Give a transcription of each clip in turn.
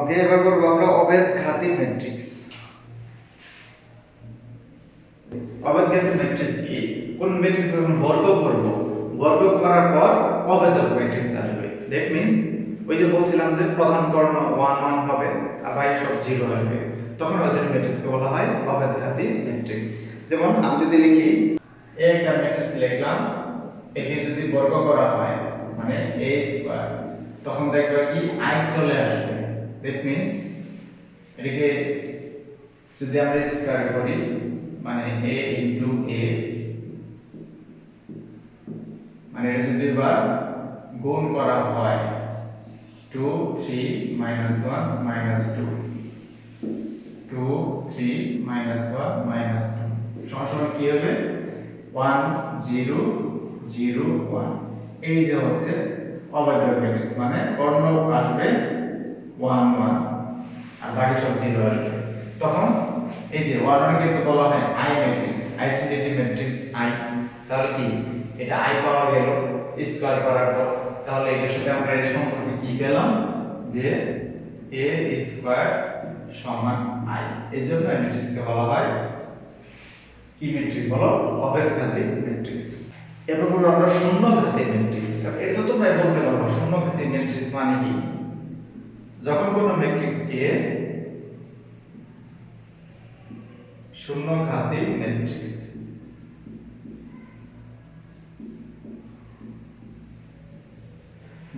ওকে এবার করব আমরা অবেদ ঘাতি ম্যাট্রিক্স অবেদ ঘাতি ম্যাট্রিক্স কি? কোন ম্যাট্রিক্স যখন বর্গ করব? বর্গ করার পর অবেদক ম্যাট্রিক্স আসবে। দ্যাট মিন্স ওই যে বলছিলাম যে প্রধান কর্ণ 1 1 হবে, আর বাইরে সব 0 আসবে। তখন ওদের ম্যাট্রিক্সকে বলা হয় অবেদ ঘাতি ম্যাট্রিক্স যেমন, আমি যদি লিখি, এ একটা ম্যাট্রিক্স লিখলাম, একে যদি বর্গ করা হয় মানে a স্কয়ার তখন দেখবে কি i চলে আসবে। দ্যাট মিন্স এটাকে যদি আমরা স্কয়ার করি মানে a ইনটু a মানে এটা যদি এবার গুণ করা হয় 2 3 minus 1 minus 2 2 3 minus 1 minus 2 সমান কি হবে? 1 0 0 1 এই যে হচ্ছে অবৈধ ম্যাট্রিক্স মানে কর্ণ আসবে 1 1 আর বাকি সব 0 আসবে তখন এই যে 1 1 কিন্তু বলা হয় I matrix identity matrix I তাহলে কি? এটা আই পাওয়া গেল স্কয়ার করার পর। তাহলে এটার সাথে আমরা এর সম্পর্কে কি পেলাম? যে a স্কয়ার সমান i এই জন্য ম্যাট্রিক্সকে বলা হয় কি ম্যাট্রিক্স বলো? অভেদ ঘাতি ম্যাট্রিক্স এরপর আমরা শূন্য ঘাতি ম্যাট্রিক্স এটা তো তোমরা বলতে পারো শূন্য ঘাতি ম্যাট্রিক্স মানে কি? যখন কোনো ম্যাট্রিক্সকে শূন্য ঘাতি ম্যাট্রিক্স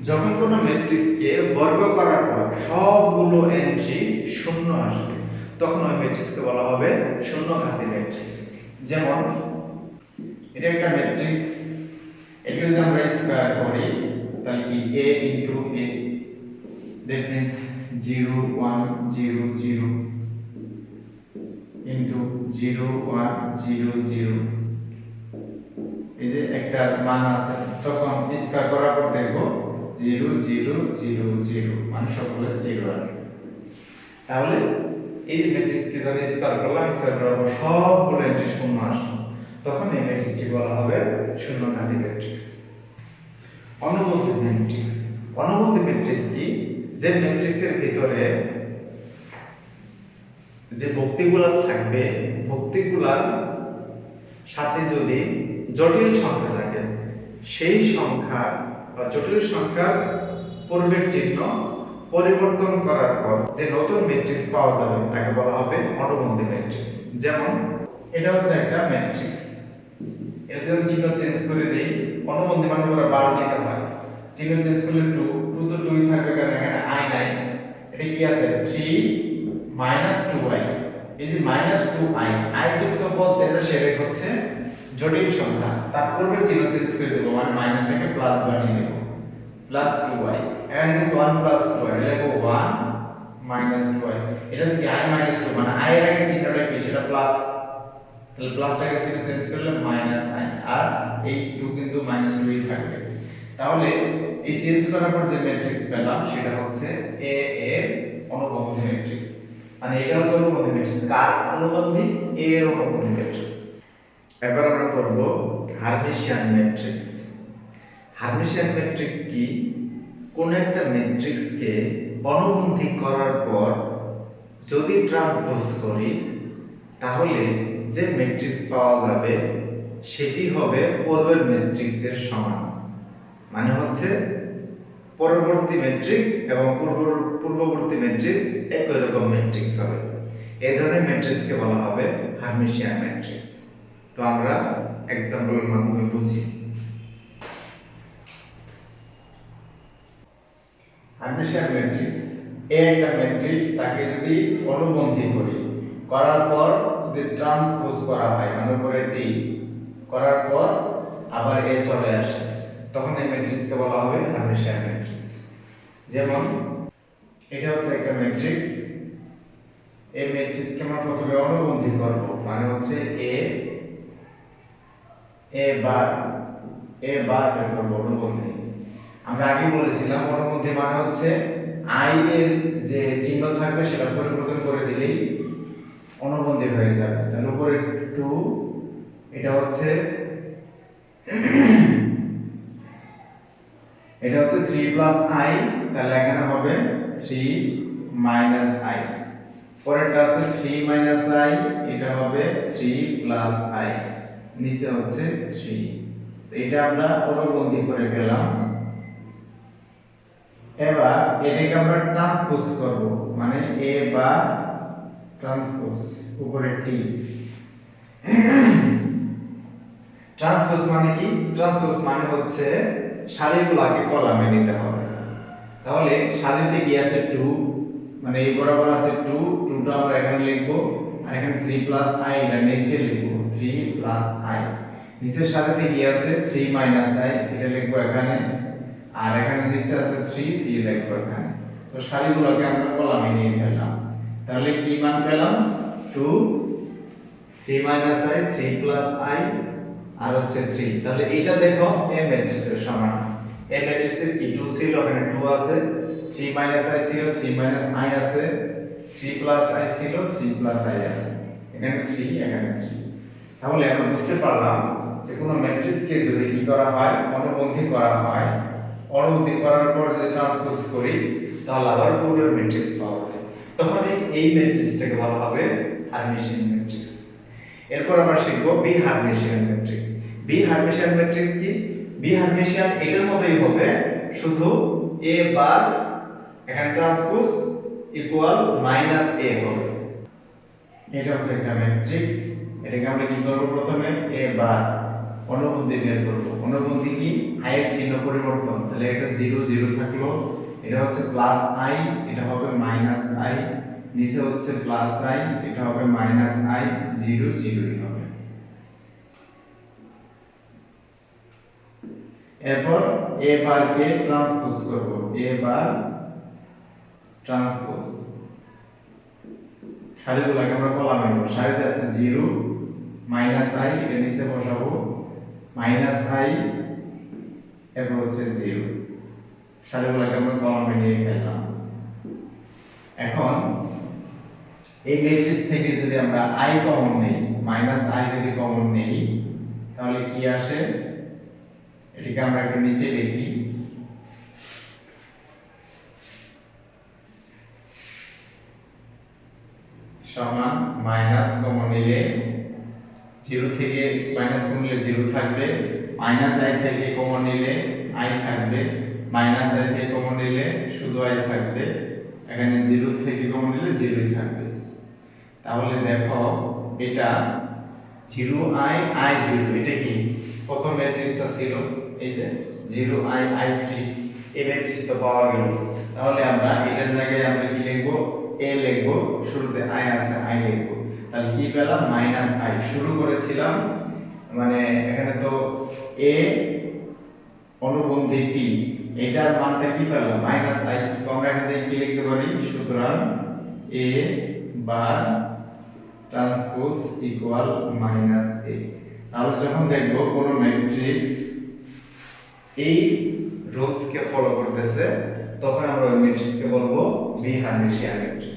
যখন কোনো ম্যাট্রিক্সকে বর্গ করার পর সবগুলো এন্ট্রি শূন্য আসবে, তখন ওই ম্যাট্রিক্সকে বলা হবে শূন্য ঘাতি ম্যাট্রিক্স যেমন, এটা একটা ম্যাট্রিক্স এটা যদি আমরা স্কয়ার করি, তাহলে কি a into a that means 0 1 0 0 into 0 1 0 0 এই যে একটা মান আছে, তখন স্কয়ার করার পর দেখব জিরো জিরো জিরো জিরো মানে সকলে জিরো আসবে তাহলে এই যে ম্যাট্রিক্সকে যখন স্কয়ার করলাম স্কয়ার করার পর সবগুলো এন্ট্রি শূন্য আসবে তখন এই ম্যাট্রিক্সটি বলা হবে শূন্য ঘাতি ম্যাট্রিক্স অনুবন্ধী ম্যাট্রিক্স অনুবন্ধী ম্যাট্রিক্স কি? যে ম্যাট্রিক্সের ভিতরে যে ভক্তিগুলা থাকবে, ভক্তিগুলার সাথে যদি জটিল সংখ্যা থাকে, সেই সংখ্যা বা জটিল সংখ্যার পূর্বের চিহ্ন পরিবর্তন করার পর যে নতুন ম্যাট্রিক্স পাওয়া যাবে, তাকে বলা হবে অনুবন্ধী ম্যাট্রিক্স যেমন, এটা হচ্ছে একটা ম্যাট্রিক্স এটা যদি চিহ্ন চেঞ্জ করে দেই অনুবন্ধী মানে করে বার দিতে হয়। চিহ্ন চেঞ্জ করলে 2 2 তো 2 থাকবে কারণ এখানে i নাই এটা কি আছে? 3 মাইনাস 2i এই যে মাইনাস 2i i যুক্ত পদ যেটা সেটা হচ্ছে জটিল সংখ্যা। তার পূর্বে চিহ্ন চেঞ্জ করে দেবো। মানে মাইনাসটাকে প্লাস বানিয়ে দেব। Plus two 2y and it is 1 plus 2y লিখব 1 minus 2y এটা হচ্ছে কি i minus 2 মানে i এর আগে চিহ্নটা কি? সেটা প্লাস তাহলে প্লাসটাকে চিহ্ন চেঞ্জ করলে মাইনাস i আর এই 2 কিন্তু মাইনাস 2 ই থাকবে। তাহলে এই চেঞ্জ করার পর যে ম্যাট্রিক্স পেলাম, সেটা হচ্ছে a এর অনুবন্ধী ম্যাট্রিক্স মানে এটা হচ্ছে অনুবন্ধী ম্যাট্রিক্স কার অনুবন্ধী? A এর অনুবন্ধী ম্যাট্রিক্স এবার আমরা পড়ব হার্মিশিয়ান ম্যাট্রিক্স হার্মিশিয়ান ম্যাট্রিক্স কি? কোন একটা ম্যাট্রিক্সকে অনুবন্ধী করার পর যদি ট্রান্সপোজ করি, তাহলে যে ম্যাট্রিক্স পাওয়া যাবে, সেটি হবে পূর্বের ম্যাট্রিক্সের সমান। মানে হচ্ছে পরবর্তী ম্যাট্রিক্স এবং পূর্ব, পূর্ববর্তী ম্যাট্রিক্স একই রকম ম্যাট্রিক্স হবে। এই ধরনের ম্যাট্রিক্সকে বলা হবে হার্মিশিয়ান ম্যাট্রিক্স তো আমরা এক্সাম্পলের মাধ্যমে বুঝি। হার্মিশিয়ান ম্যাট্রিক্স এ একটা ম্যাট্রিক্স তাকে যদি অনুবন্ধী করি, করার পর যদি ট্রান্সপোজ করা হয় মানে উপরে টি করার পর আবার এ চলে আসে। তখন এই ম্যাট্রিক্সকে বলা হবে হার্মিশিয়ান ম্যাট্রিক্স যেমন, এটা হচ্ছে একটা ম্যাট্রিক্স এই ম্যাট্রিক্সকে আমরা প্রথমে অনুবন্ধী করব। মানে হচ্ছে এ এ বার এ বার বের করব অনুবন্ধী। আমরা আগে বলেছিলাম, অনুবন্ধী মানে হচ্ছে আই এর যে চিহ্ন থাকবে সেটা পরিবর্তন করে দিলেই অনুবন্ধী হয়ে যাবে। তাহলে উপরে টু এটা হচ্ছে এটা হচ্ছে থ্রি প্লাস আই তাহলে এখানে হবে থ্রি মাইনাস আই পরেরটা আছে থ্রি মাইনাস আই এটা হবে থ্রি প্লাস আই নিচে হচ্ছে থ্রি এটা আমরা অনুবন্ধী করে পেলাম। এবার এটাকে আমরা ট্রান্সপোজ করব মানে এ বা ট্রান্সপোজ উপরে টি ট্রান্সপোজ মানে কি? ট্রান্সপোজ মানে হচ্ছে সারিগুলোকে কলামে নিতে হবে। তাহলে সারিতে কি আছে টু মানে এই বরাবর আছে 2 2টা আমরা এখানে লিখব, আর এখানে থ্রি প্লাস আই এটা নিচে লিখব থ্রি প্লাস আই নিচের সারিতে কি আছে? থ্রি মাইনাস আই এটা লিখব এখানে, আর এখানে নিচে আছে 3 3 লিখব এখানে। তো সারিগুলোকে আমরা কলামে নিয়ে ফেললাম। তাহলে কি মান পেলাম? 2 3 minus i three plus i আর হচ্ছে 3 তাহলে এটা দেখো এ ম্যাট্রিক্সের সমান। এ ম্যাট্রিক্সের কি? 2 ছিল এখানে 2 আছে। 3 মাইনাস i ছিল 3 মাইনাস i আছে। 3 প্লাস i ছিল 3 প্লাস i আছে। এখানে 3 এখানে 3 তাহলে আমরা বুঝতে পারলাম যে কোনো ম্যাট্রিক্সকে যদি কি করা হয় অনুবন্ধী করা হয় অনুবন্ধী করার পর যদি ট্রান্সপোজ করি, তাহলে আবার পুরো ম্যাট্রিক্স পাওয়া যায়। তখন এই ম্যাট্রিক্সটাকে বলা হবে হার্মিশিয়ান ম্যাট্রিক্স এরপর আমরা শিখব B Hermitian matrix B Hermitian matrix কি? বি হার্মিশিয়ান এটার মতোই হবে, শুধু এ বার এখানে ট্রান্সপোজ ইকুয়াল মাইনাস এ হবে। এটা হচ্ছে একটা ম্যাট্রিক্স এটাকে আমরা কি করব প্রথমে? এ বার অনুবন্ধী বের করব। অনুবন্ধী কি? এর চিহ্ন, পরিবর্তন। তাহলে এটা 0 0 থাকল এটা হচ্ছে প্লাস i, এটা হবে মাইনাস i নিচে হচ্ছে প্লাস i এটা হবে মাইনাস i 0 0 হবে। এরপর এ বারকে ট্রান্সপোজ করব। এ বার ট্রান্সপোজ সারিগুলোকে আমরা কলামে নেব সারিতে আছে জিরো মাইনাস আই এর নিচে বসাবো। মাইনাস আই এরপর হচ্ছে জিরো সারিগুলোকে আমরা কলামে নিয়ে ফেললাম। এখন এই ম্যাট্রিক্স থেকে যদি আমরা আই কমন নেই মাইনাস আই যদি কমন নেই, তাহলে কি আসে? এটাকে আমরা একটু নিচে লিখি সমান মাইনাস কমন নিলে জিরো থেকে মাইনাস কমন নিলে জিরো থাকবে মাইনাস আই থেকে কমন নিলে আই থাকবে মাইনাস আই থেকে কমন নিলে শুধু আই থাকবে, এখানে জিরো থেকে কমন নিলে জিরোই থাকবে। তাহলে দেখো এটা জিরো আই আই জিরো, এটা কি? প্রথম ম্যাট্রিক্সটা ছিল, এই যে জিরো আই আই থ্রি, এই ম্যাট্রিক্সটা পাওয়া গেল। তাহলে আমরা এটার জায়গায় আমরা কি লিখব? এ লিখব, শুরুতে আই আছে, আই লিখব। তাহলে কি পেলাম? Minus i. শুরু করেছিলাম মানে এখানে তো এ অনুবন্ধী টি, এটার মানটা কি পেলাম? Minus I. তো আমরা এখান থেকে কি লিখতে পারি? সুতরাং A bar transpose equal minus A তাহলে যখন দেখব কোনো ম্যাট্রিক্স এই রুলসকে ফলো করতেছে, তখন আমরা ওই ম্যাট্রিক্সকে বলব বি হার্মিশিয়ান ম্যাট্রিক্স